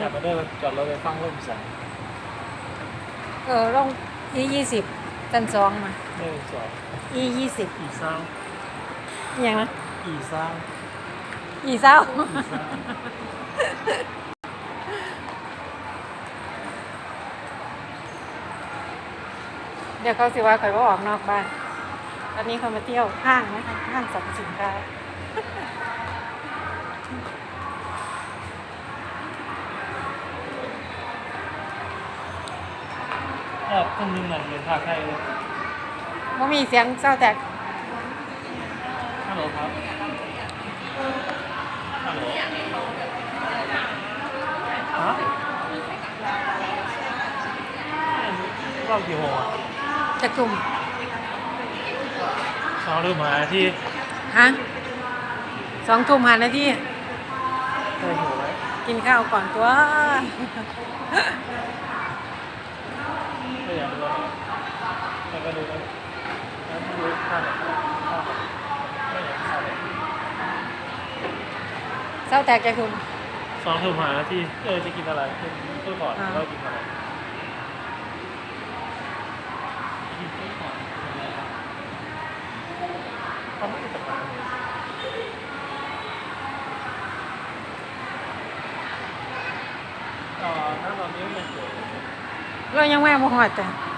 จับมาเด้อจอดรถไปฟังลมสันเออลงอียี่สิบจันสองมาเด้อจอดอียี่สิบอีซ่างอย่างนะอีซ่างอีเศร้าอีซ่างเดี๋ยวเขาสิว่าคอยว่าออกนอกบ้าน ตอนนี้เขามาเที่ยวห้างนะคะห้างสรรพสินค้า แอบคนหนึงน่ะยืนภาคไทยเลยว่ามีเสียงเศร้าแตกฮัลโหลครับฮัลโหลฮะรอบกี่โมงอะจะกลุ่มสองหรือหมาที่ฮะสองทุ่มหานาทีเคยหิวไหมกินข้าวก่อนตัว ไม่อยากดูแล้วแต่ ก็ดูแล้วแล้วไม่รู้ท่าไหนท่าไหนไม่อยากท่าไหนเศร้าแตกจะกลุ่มสองทุ่มหานาทีเออจะกินอะไรคือเพื่อก่อนอ่าเรากินอะไรกินเพื่อก่อนเขาไม่ได้ตัดมาเลยเอ่อถ้าตอนนี้มันเกิดเรายังแม่มาหอดแต่เ